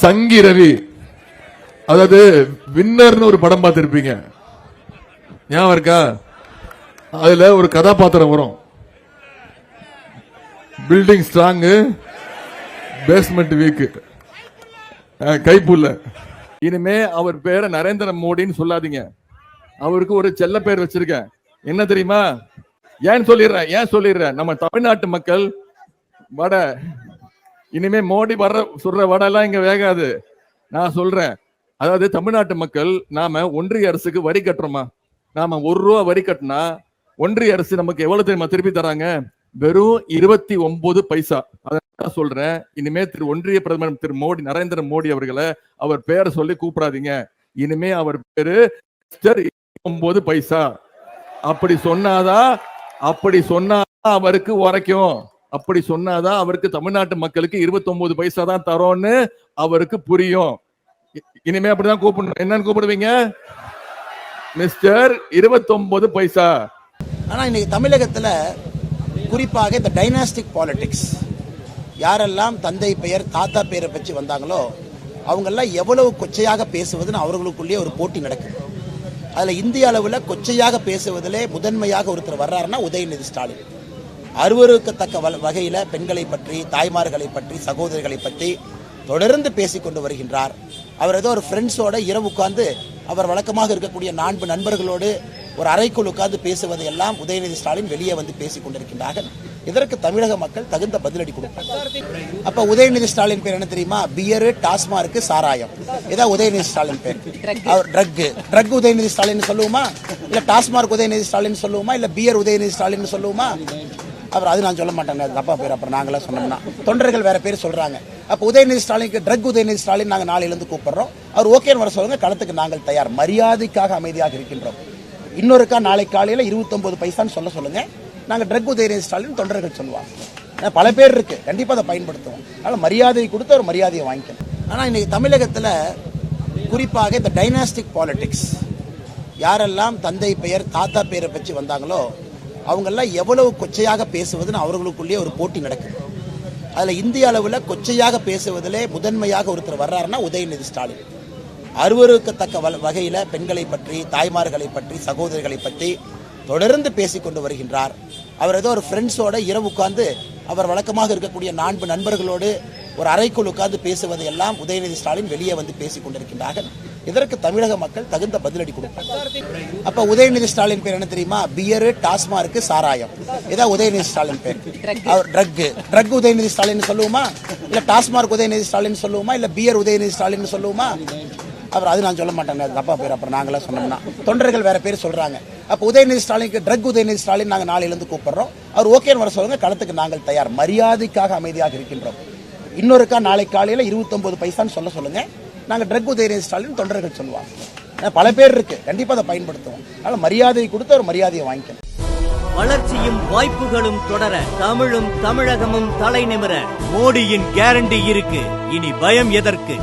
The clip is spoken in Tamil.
சங்கி ரவி அதாவது வின்னர்னு ஒரு படம் பார்த்திருப்பீங்க. ஞாபகம் இருக்கா? அதுல ஒரு கதாபாத்திரம் வரும். Building strong basement weak Kaippulla இனிமே அவர் பேரை நரேந்திர மோடின்னு சொல்லாதீங்க. அவருக்கு ஒரு செல்ல பேர் வச்சிருக்கேன். என்ன தெரியுமா? ஏன் சொல்லிடுறேன் ஏன் சொல்லிடுறேன்? நம்ம தமிழ்நாட்டு மக்கள் வட இனிமே மோடி வர்ற சொல்ற வடெல்லாம் இங்க வேகாது. நான் சொல்றேன். அதாவது தமிழ்நாட்டு மக்கள் நாம ஒன்றிய அரசுக்கு வரி கட்டுறோமா? நாம ஒரு ரூபா வரி கட்டினா ஒன்றிய அரசு நமக்கு எவ்வளவு தெரியுமா திருப்பி தராங்க? வெறும் இருபத்தி ஒன்பது பைசா. அதான் சொல்றேன். இனிமே திரு ஒன்றிய பிரதமர் திரு மோடி நரேந்திர மோடி அவர்களை அவர் பேரை சொல்லி கூப்பிடாதீங்க. இனிமே அவர் பேரு ஒன்பது பைசா. அப்படி சொன்னாதான் அப்படி சொன்னாதான் அவருக்கு உரைக்கும். அப்படி சொன்னாதான் அவருக்கு தமிழ்நாட்டு மக்களுக்கு 29 பைசா தான் தரோன்னு அவருக்கு புரியும். இ- இனிமே அப்படிதான் கூப்பிடணும். என்னன்னு கூப்பிடுவீங்க? மிஸ்டர் 29 பைசா. ஆனா இன்னைக்கு தமிழகத்துல குறிப்பாக இந்த டைனாஸ்டிக் பாலிடிக்ஸ் யாரெல்லாம் தந்தை பெயர் தாத்தா பெயரை பற்றி வந்தாங்களோ அவங்கெல்லாம் எவ்வளவு கொச்சையாக பேசுவதுன்னு அவர்களுக்குள்ளேயே ஒரு போட்டி நடக்குது. அதில் இந்திய அளவில் கொச்சையாக பேசுவதிலே முதன்மையாக ஒருத்தர் வர்றாருன்னா உதயநிதி ஸ்டாலின். அருவருக்கத்தக்க வகையில பெண்களை பற்றி தாய்மார்களை பற்றி சகோதரிகளை பற்றி தொடர்ந்து பேசிக் கொண்டு வருகின்றார். அவர் ஏதோ ஒரு ஃப்ரெண்ட்ஸோட இரவு உட்கார்ந்து அவர் வழக்கமாக இருக்கக்கூடிய நான்கு நண்பர்களோடு ஒரு அறைக்குள் உட்கார்ந்து பேசுவதை எல்லாம் உதயநிதி ஸ்டாலின் வெளியே வந்து பேசிக் கொண்டிருக்கின்றார்கள். இதற்கு தமிழக மக்கள் தகுந்த பதிலடி கொடுப்பார் அப்ப உதயநிதி ஸ்டாலின் பேர் என்ன தெரியுமா? பியரு டாஸ்மார்க்கு சாராயம். இதான் உதயநிதி ஸ்டாலின் பேர். அவர் ட்ரக் ட்ரக் உதயநிதி ஸ்டாலின் சொல்லுவோமா? இல்ல டாஸ்மார்க் உதயநிதி ஸ்டாலின் சொல்லுவோமா? இல்ல பியர் உதயநிதி ஸ்டாலின் சொல்லுவோமா? அப்புறம் அது நான் சொல்ல மாட்டேங்க அது தப்பா பேர். அப்புறம் நாங்களாம் சொன்னோம்னா. தொண்டர்கள் வேற பேர் சொல்றாங்க. அப்ப உதயநிதி ஸ்டாலினுக்கு ட்ரக் உதயநிதி ஸ்டாலின் நாங்க நாளையில கூப்பிட்றோம் கூப்பிடுறோம். அவர் ஓகேன்னு வர சொல்லுங்க. களத்துக்கு நாங்கள் தயார். மரியாதைக்காக அமைதியாக இருக்கின்றோம். இன்னொருக்கா நாளை காலையில 29 பைசான்னு சொல்ல சொல்லுங்க. நாங்க ட்ரக் உதயநிதி ஸ்டாலின் தொண்டர்கள் சொல்லுவாங்க. பல பேர் இருக்கு. கண்டிப்பா அதை பயன்படுத்துவோம். அதனால மரியாதை கொடுத்து ஒரு மரியாதையை வாங்கிக்கணும். ஆனா இன்னைக்கு தமிழகத்துல குறிப்பாக இந்த டைனாஸ்டிக் பாலிடிக்ஸ் யாரெல்லாம் தந்தை பெயர் தாத்தா பெயரை பற்றி வந்தாங்களோ அவங்கெல்லாம் எவ்வளவு கொச்சையாக பேசுவதுன்னு அவர்களுக்குள்ளேயே ஒரு போட்டி நடக்குது. அதில் இந்திய அளவில் கொச்சையாக பேசுவதிலே முதன்மையாக ஒருத்தர் வர்றாருன்னா உதயநிதி ஸ்டாலின். அருவருக்கத்தக்க வ- பெண்களை பற்றி தாய்மார்களை பற்றி சகோதரிகளை பற்றி தொடர்ந்து பேசிக்கொண்டு வருகின்றார். அவர் ஏதோ ஒரு ஃப்ரெண்ட்ஸோட இரவு உட்கார்ந்து அவர் வழக்கமாக இருக்கக்கூடிய நான்கு நண்பர்களோடு ஒரு அறைக்குள் உட்கார்ந்து பேசுவதை எல்லாம் உதயநிதி ஸ்டாலின் வெளியே வந்து பேசிக் கொண்டிருக்கின்றார்கள். இதற்கு தமிழக மக்கள் தகுந்த பதிலடி கொடுப்பார் அப்ப உதயநிதி ஸ்டாலின் பேர் என்ன தெரியுமா? பியரு டாஸ்மார்க்கு சாராயம். இதான் உதயநிதி ஸ்டாலின் பேர். அவர் ட்ரக் ட்ரக் உதயநிதி ஸ்டாலின் சொல்லுவோமா? இல்ல டாஸ்மார்க் உதயநிதி ஸ்டாலின் சொல்லுவோமா? இல்ல பியர் உதயநிதி ஸ்டாலின் சொல்லுவோமா? அப்புறம் அது நான் சொல்ல மாட்டேங்க தப்பா பேர். அப்புறம் நாங்களாம் சொன்னோம்னா. தொண்டர்கள் வேற பேர் சொல்றாங்க. அப்ப உதயநிதி ஸ்டாலினுக்கு ட்ரக் உதயநிதி ஸ்டாலின் நாங்க நாளையில இருந்து கூப்பிடுறோம். அவர் ஓகேன்னு வர சொல்லுங்க. களத்துக்கு நாங்கள் தயார். மரியாதைக்காக அமைதியாக இருக்கின்றோம். இன்னொருக்கா நாளை காலையில் இருபத்தொம்பது பைசான்னு சொல்ல சொல்லுங்க. நாங்கள் ட்ரக் உதயநிதி ஸ்டாலின் தொண்டர்கள் சொல்லுவாங்க பல பேர் இருக்கு. கண்டிப்பா அதை பயன்படுத்துவோம். அதனால மரியாதை கொடுத்து ஒரு மரியாதையை வாங்கிக்கணும். வளர்ச்சியும் வாய்ப்புகளும் தொடர தமிழும் தமிழகமும் தலை நிமிர மோடியின் கேரண்டி இருக்கு. இனி பயம் எதற்கு?